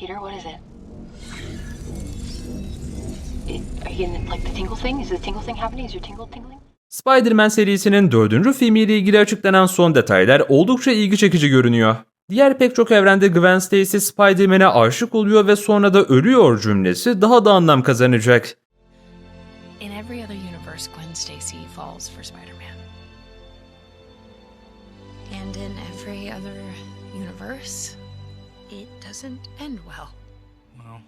Peter, what is it? it? Are you getting like the tingle thing? Is the tingle thing happening? Is your tingle tingling? Spider-Man serisinin dördüncü filmiyle ilgili açıklanan son detaylar oldukça ilgi çekici görünüyor. Diğer pek çok evrende Gwen Stacy Spider-Man'e aşık oluyor ve sonra da ölüyor cümlesi daha da anlam kazanacak. In every other universe, Gwen Stacy falls for Spider Man. And in every other universe, it doesn't end well. Well,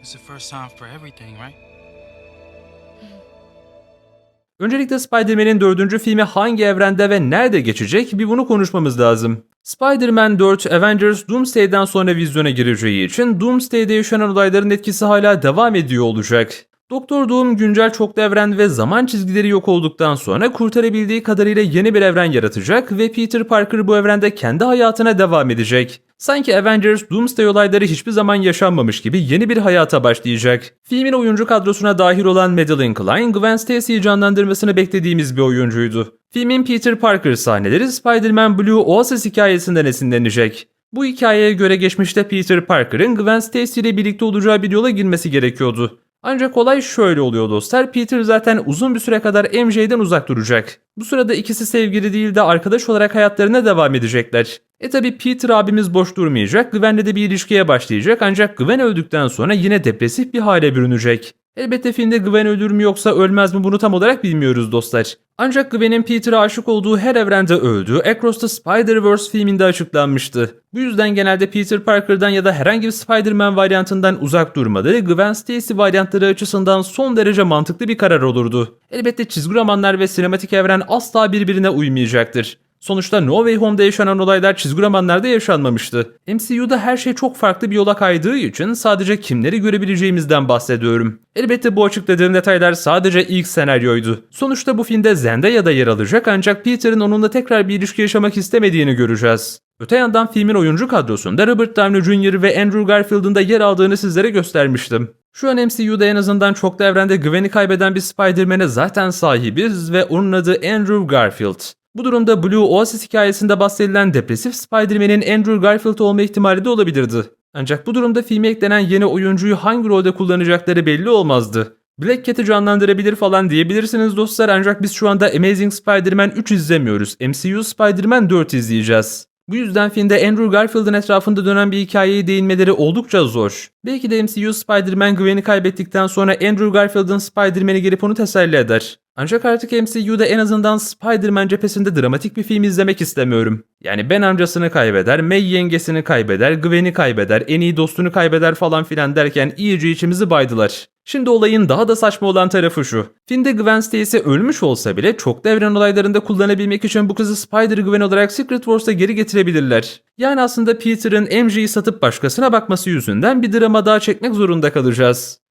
it's the first time for everything, right? Öncelikle Spider-Man'in dördüncü filmi hangi evrende ve nerede geçecek bir bunu konuşmamız lazım. Spider-Man 4 Avengers Doomsday'den sonra vizyona gireceği için Doomsday'de yaşanan olayların etkisi hala devam ediyor olacak. Doktor Doom güncel çoklu evren ve zaman çizgileri yok olduktan sonra kurtarabildiği kadarıyla yeni bir evren yaratacak ve Peter Parker bu evrende kendi hayatına devam edecek. Sanki Avengers Doomsday olayları hiçbir zaman yaşanmamış gibi yeni bir hayata başlayacak. Filmin oyuncu kadrosuna dahil olan Madeline Klein, Gwen Stacy'yi canlandırmasını beklediğimiz bir oyuncuydu. Filmin Peter Parker sahneleri Spider-Man Blue Oasis hikayesinden esinlenecek. Bu hikayeye göre geçmişte Peter Parker'ın Gwen Stacy ile birlikte olacağı bir yola girmesi gerekiyordu. Ancak olay şöyle oluyor dostlar. Peter zaten uzun bir süre kadar MJ'den uzak duracak. Bu sırada ikisi sevgili değil de arkadaş olarak hayatlarına devam edecekler. E tabi Peter abimiz boş durmayacak, Gwen'le de bir ilişkiye başlayacak ancak Gwen öldükten sonra yine depresif bir hale bürünecek. Elbette filmde Gwen ölür mü yoksa ölmez mi bunu tam olarak bilmiyoruz dostlar. Ancak Gwen'in Peter'a aşık olduğu her evrende öldüğü Across the Spider-Verse filminde açıklanmıştı. Bu yüzden genelde Peter Parker'dan ya da herhangi bir Spider-Man varyantından uzak durmaları Gwen Stacy varyantları açısından son derece mantıklı bir karar olurdu. Elbette çizgi romanlar ve sinematik evren asla birbirine uymayacaktır. Sonuçta No Way Home'da yaşanan olaylar çizgi romanlarda yaşanmamıştı. MCU'da her şey çok farklı bir yola kaydığı için sadece kimleri görebileceğimizden bahsediyorum. Elbette bu açıkladığım detaylar sadece ilk senaryoydu. Sonuçta bu filmde Zendaya da yer alacak ancak Peter'ın onunla tekrar bir ilişki yaşamak istemediğini göreceğiz. Öte yandan filmin oyuncu kadrosunda Robert Downey Jr. ve Andrew Garfield'ın da yer aldığını sizlere göstermiştim. Şu an MCU'da en azından çoklu evrende Gwen'i kaybeden bir Spider-Man'e zaten sahibiz ve onun adı Andrew Garfield. Bu durumda Blue Oasis hikayesinde bahsedilen depresif Spider-Man'in Andrew Garfield olma ihtimali de olabilirdi. Ancak bu durumda filme eklenen yeni oyuncuyu hangi rolde kullanacakları belli olmazdı. Black Cat'i canlandırabilir falan diyebilirsiniz dostlar ancak biz şu anda Amazing Spider-Man 3 izlemiyoruz. MCU Spider-Man 4 izleyeceğiz. Bu yüzden filmde Andrew Garfield'ın etrafında dönen bir hikayeye değinmeleri oldukça zor. Belki de MCU Spider-Man Gwen'i kaybettikten sonra Andrew Garfield'ın Spider-Man'i gelip onu teselli eder. Ancak artık MCU'da en azından Spider-Man cephesinde dramatik bir film izlemek istemiyorum. Yani Ben amcasını kaybeder, May yengesini kaybeder, Gwen'i kaybeder, en iyi dostunu kaybeder falan filan derken iyice içimizi baydılar. Şimdi olayın daha da saçma olan tarafı şu. Filmde Gwen Stacy ölmüş olsa bile çoklu evren olaylarında kullanabilmek için bu kızı Spider-Gwen olarak Secret Wars'a geri getirebilirler. Yani aslında Peter'ın MJ'yi satıp başkasına bakması yüzünden bir drama daha çekmek zorunda kalacağız.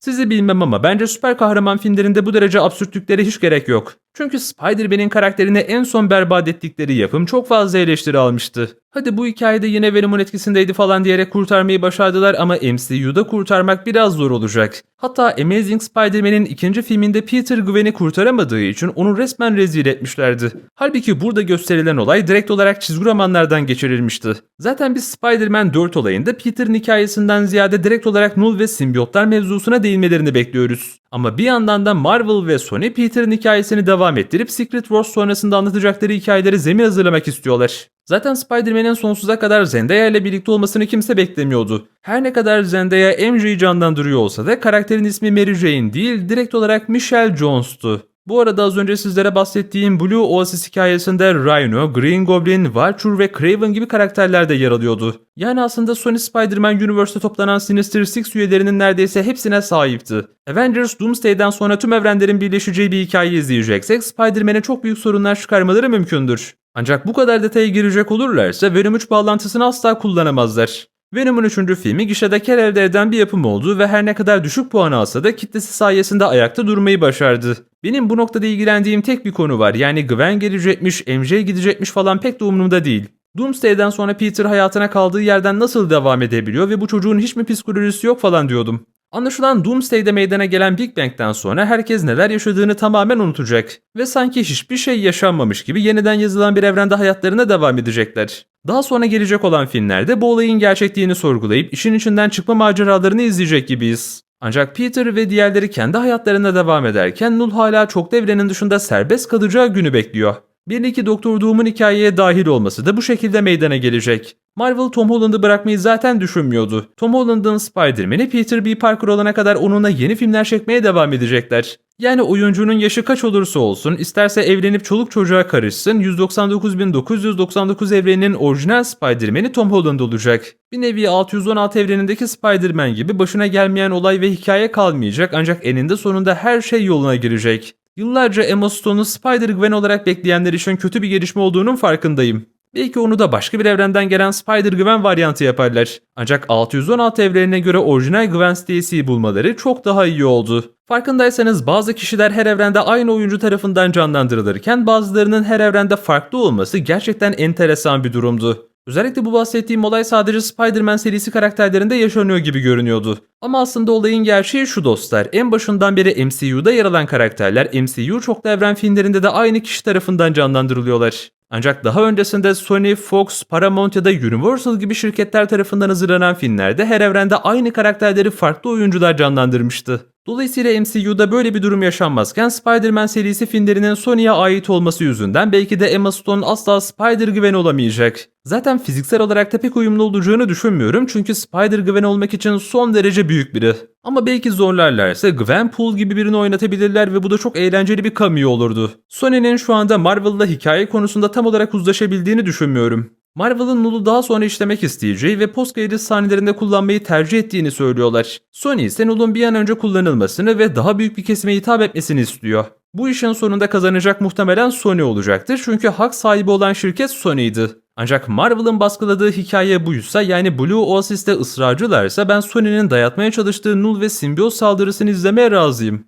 Sizi bilmem ama bence süper kahraman filmlerinde bu derece absürtlüklere hiç gerek yok. Çünkü Spider-Man'in karakterini en son berbat ettikleri yapım çok fazla eleştiri almıştı. Hadi bu hikayede yine Venom'un etkisindeydi falan diyerek kurtarmayı başardılar ama MCU'da kurtarmak biraz zor olacak. Hatta Amazing Spider-Man'in ikinci filminde Peter Gwen'i kurtaramadığı için onu resmen rezil etmişlerdi. Halbuki burada gösterilen olay direkt olarak çizgi romanlardan geçirilmişti. Zaten biz Spider-Man 4 olayında Peter'ın hikayesinden ziyade direkt olarak Null ve simbiyotlar mevzusuna değinmelerini bekliyoruz. Ama bir yandan da Marvel ve Sony Peter'ın hikayesini devam ettirip Secret Wars sonrasında anlatacakları hikayeleri zemin hazırlamak istiyorlar. Zaten Spider-Man'in sonsuza kadar Zendaya ile birlikte olmasını kimse beklemiyordu. Her ne kadar Zendaya MJ'yi canlandırıyor olsa da karakterin ismi Mary Jane değil direkt olarak Michelle Jones'tu. Bu arada az önce sizlere bahsettiğim Blue Oasis hikayesinde Rhino, Green Goblin, Vulture ve Kraven gibi karakterler de yer alıyordu. Yani aslında Sony Spider-Man Universe'te toplanan Sinister Six üyelerinin neredeyse hepsine sahipti. Avengers Doomsday'den sonra tüm evrenlerin birleşeceği bir hikaye izleyeceksek Spider-Man'e çok büyük sorunlar çıkarmaları mümkündür. Ancak bu kadar detaya girecek olurlarsa Venom 3 bağlantısını asla kullanamazlar. Venom'un 3. filmi gişede kar elde eden bir yapım oldu ve her ne kadar düşük puan alsa da kitlesi sayesinde ayakta durmayı başardı. Benim bu noktada ilgilendiğim tek bir konu var yani Gwen gelecekmiş, MJ gidecekmiş falan pek de umurumda değil. Doomsday'den sonra Peter hayatına kaldığı yerden nasıl devam edebiliyor ve bu çocuğun hiç mi psikolojisi yok falan diyordum. Anlaşılan Doomsday'de meydana gelen Big Bang'den sonra herkes neler yaşadığını tamamen unutacak ve sanki hiçbir şey yaşanmamış gibi yeniden yazılan bir evrende hayatlarına devam edecekler. Daha sonra gelecek olan filmlerde bu olayın gerçekliğini sorgulayıp işin içinden çıkma maceralarını izleyecek gibiyiz. Ancak Peter ve diğerleri kendi hayatlarına devam ederken Null hala çoklu evrenin dışında serbest kalacağı günü bekliyor. Bir iki Doktor Doom'un hikayeye dahil olması da bu şekilde meydana gelecek. Marvel Tom Holland'ı bırakmayı zaten düşünmüyordu. Tom Holland'ın Spider-Man'i Peter B. Parker olana kadar onunla yeni filmler çekmeye devam edecekler. Yani oyuncunun yaşı kaç olursa olsun, isterse evlenip çoluk çocuğa karışsın, 199.999 evreninin orijinal Spider-Man'i Tom Holland olacak. Bir nevi 616 evrenindeki Spider-Man gibi başına gelmeyen olay ve hikaye kalmayacak ancak eninde sonunda her şey yoluna girecek. Yıllarca Emma Stone'u Spider-Gwen olarak bekleyenler için kötü bir gelişme olduğunun farkındayım. Belki onu da başka bir evrenden gelen Spider-Gwen varyantı yaparlar. Ancak 616 evrenine göre orijinal Gwen Stacy'yi bulmaları çok daha iyi oldu. Farkındaysanız bazı kişiler her evrende aynı oyuncu tarafından canlandırılırken bazılarının her evrende farklı olması gerçekten enteresan bir durumdu. Özellikle bu bahsettiğim olay sadece Spider-Man serisi karakterlerinde yaşanıyor gibi görünüyordu. Ama aslında olayın gerçeği şu dostlar. En başından beri MCU'da yer alan karakterler MCU çoklu evren filmlerinde de aynı kişi tarafından canlandırılıyorlar. Ancak daha öncesinde Sony, Fox, Paramount ya da Universal gibi şirketler tarafından hazırlanan filmlerde her evrende aynı karakterleri farklı oyuncular canlandırmıştı. Dolayısıyla MCU'da böyle bir durum yaşanmazken Spider-Man serisi filmlerinin Sony'ye ait olması yüzünden belki de Emma Stone asla Spider-Gwen olamayacak. Zaten fiziksel olarak da pek uyumlu olacağını düşünmüyorum çünkü Spider-Gwen olmak için son derece büyük biri. Ama belki zorlarlarsa Gwenpool gibi birini oynatabilirler ve bu da çok eğlenceli bir cameo olurdu. Sony'nin şu anda Marvel'la hikaye konusunda tam olarak uzlaşabildiğini düşünmüyorum. Marvel'ın Null'u daha sonra işlemek isteyeceği ve post credit sahnelerinde kullanmayı tercih ettiğini söylüyorlar. Sony ise Null'un bir an önce kullanılmasını ve daha büyük bir kesime hitap etmesini istiyor. Bu işin sonunda kazanacak muhtemelen Sony olacaktır çünkü hak sahibi olan şirket Sony'ydi. Ancak Marvel'ın baskıladığı hikaye buysa yani Blue Oasis'te ısrarcılarsa ben Sony'nin dayatmaya çalıştığı Null ve simbiyoz saldırısını izlemeye razıyım.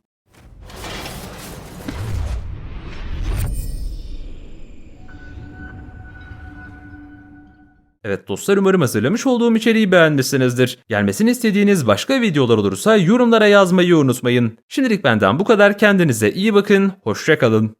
Evet dostlar umarım hazırlamış olduğum içeriği beğenmişsinizdir. Gelmesini istediğiniz başka videolar olursa yorumlara yazmayı unutmayın. Şimdilik benden bu kadar. Kendinize iyi bakın. Hoşçakalın.